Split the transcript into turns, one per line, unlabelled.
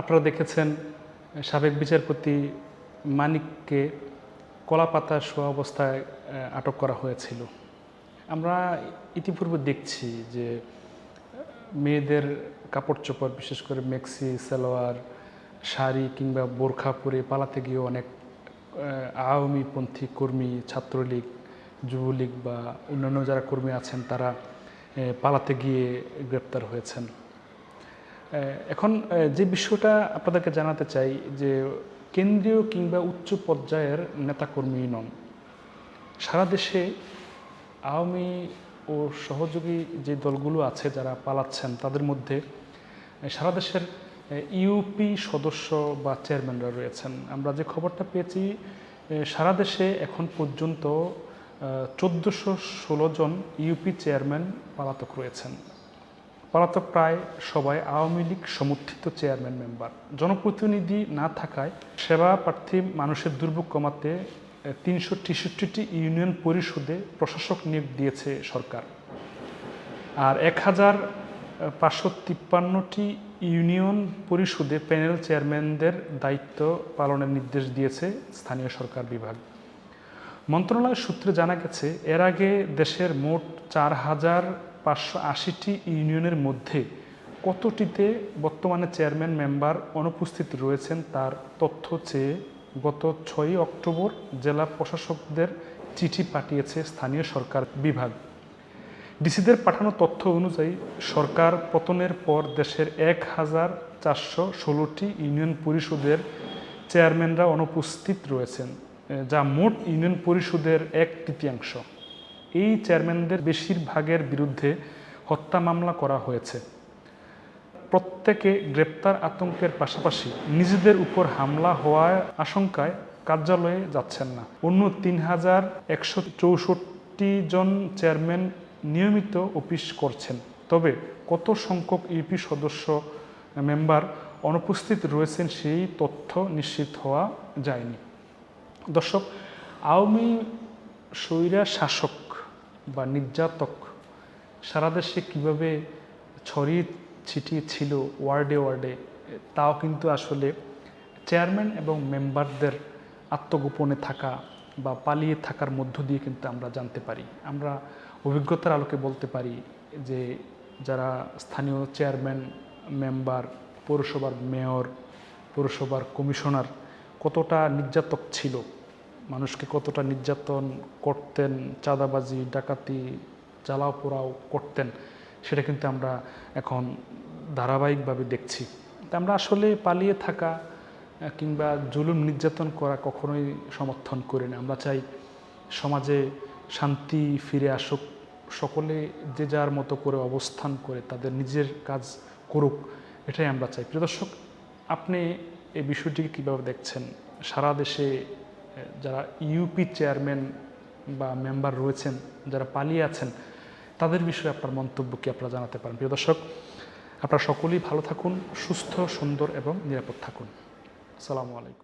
আপনারা দেখেছেন সাবেক বিচারপতি মানিককে কলাপাতা শোয়া অবস্থায় আটক করা হয়েছিল। আমরা ইতিপূর্বে দেখছি যে মেয়েদের কাপড় চোপড় বিশেষ করে মেক্সি, সালোয়ার, শাড়ি কিংবা বোরখা পরে পালাতে গিয়ে অনেক আওয়ামীপন্থী কর্মী, ছাত্রলীগ, যুবলীগ বা অন্যান্য যারা কর্মী আছেন, তারা পালাতে গিয়ে গ্রেপ্তার হয়েছেন। এখন যে বিষয়টা আপনাদেরকে জানাতে চাই যে কেন্দ্রীয় কিংবা উচ্চ পর্যায়ের নেতাকর্মী নন সারা দেশে আওয়ামী ও সহযোগী যে দলগুলো আছে যারা পালাচ্ছেন, তাদের মধ্যে সারা দেশের ইউপি সদস্য বা চেয়ারম্যানরা রয়েছেন। আমরা যে খবরটা পেয়েছি সারা দেশে এখন পর্যন্ত চোদ্দোশো ষোলো জন ইউপি চেয়ারম্যান পালাতক রয়েছেন। পলাতক প্রায় সবাই আওয়ামী লীগ সমর্থিত চেয়ারম্যান মেম্বার। জনপ্রতিনিধি না থাকায় সেবা প্রার্থী মানুষের দুর্ভোগ কমাতে তিনশো তেষট্টিটি ইউনিয়ন পরিষদে প্রশাসক নিয়োগ দিয়েছে সরকার। আর এক হাজার পাঁচশো তিপ্পান্নটি ইউনিয়ন পরিষদে প্যানেল চেয়ারম্যানদের দায়িত্ব পালনের নির্দেশ দিয়েছে স্থানীয় সরকার বিভাগ। মন্ত্রণালয় সূত্রে জানা গেছে, এর আগে দেশের মোট চার হাজার পাঁচশো আশিটি ইউনিয়নের মধ্যে কতটিতে বর্তমানে চেয়ারম্যান মেম্বার অনুপস্থিত রয়েছেন তার তথ্য চেয়ে গত ছয়ই অক্টোবর জেলা প্রশাসকদের চিঠি পাঠিয়েছে স্থানীয় সরকার বিভাগ। ডিসিদের পাঠানো তথ্য অনুযায়ী সরকার পতনের পর দেশের এক হাজার চারশো ষোলোটি ইউনিয়ন পরিষদের চেয়ারম্যানরা অনুপস্থিত রয়েছেন, যা মোট ইউনিয়ন পরিষদের এক তৃতীয়াংশ। এই চেয়ারম্যানদের বেশিরভাগের বিরুদ্ধে হত্যা মামলা করা হয়েছে। প্রত্যেকে গ্রেপ্তার আতঙ্কের পাশাপাশি নিজেদের উপর হামলা হওয়ার আশঙ্কায় কার্যালয়ে যাচ্ছেন না। অন্য তিন হাজার একশো চৌষট্টি জন চেয়ারম্যান নিয়মিত অফিস করছেন। তবে কত সংখ্যক ইউপি সদস্য মেম্বার অনুপস্থিত রয়েছেন সেই তথ্য নিশ্চিত হওয়া যায়নি। দর্শক, আওয়ামী স্বৈরা শাসক বা নির্যাতক, সারা দেশে কীভাবে ছড়িয়ে ছিটিয়ে ছিল ওয়ার্ডে ওয়ার্ডে, তাও কিন্তু আসলে চেয়ারম্যান এবং মেম্বারদের আত্মগোপনে থাকা বা পালিয়ে থাকার মধ্য দিয়ে কিন্তু আমরা জানতে পারি। আমরা অভিজ্ঞতার আলোকে বলতে পারি যে যারা স্থানীয় চেয়ারম্যান, মেম্বার, পৌরসভার মেয়র, পৌরসভার কমিশনার কতটা নির্যাতক ছিল মানুষকে কতটা নির্যাতন করতেন, চাঁদাবাজি, ডাকাতি জ্বালাও পোড়াও করতেন, সেটা কিন্তু আমরা এখন ধারাবাহিকভাবে দেখছি। আমরা আসলে পালিয়ে থাকা কিংবা জুলুম নির্যাতন করা কখনোই সমর্থন করি না। আমরা চাই সমাজে শান্তি ফিরে আসুক, সকলে যে যার মতো করে অবস্থান করে তাদের নিজের কাজ করুক, এটাই আমরা চাই। প্রিয় দর্শক, আপনি এই বিষয়টিকে কীভাবে দেখছেন? সারা দেশে যারা ইউপি চেয়ারম্যান বা মেম্বার রয়েছেন, যারা পালিয়ে আছেন, তাদের বিষয়ে আপনার মন্তব্য কি আপনারা জানাতে পারেন? প্রিয় দর্শক, আপনারা সকলেই ভালো থাকুন, সুস্থ, সুন্দর এবং নিরাপদ থাকুন। আসসালামু আলাইকুম।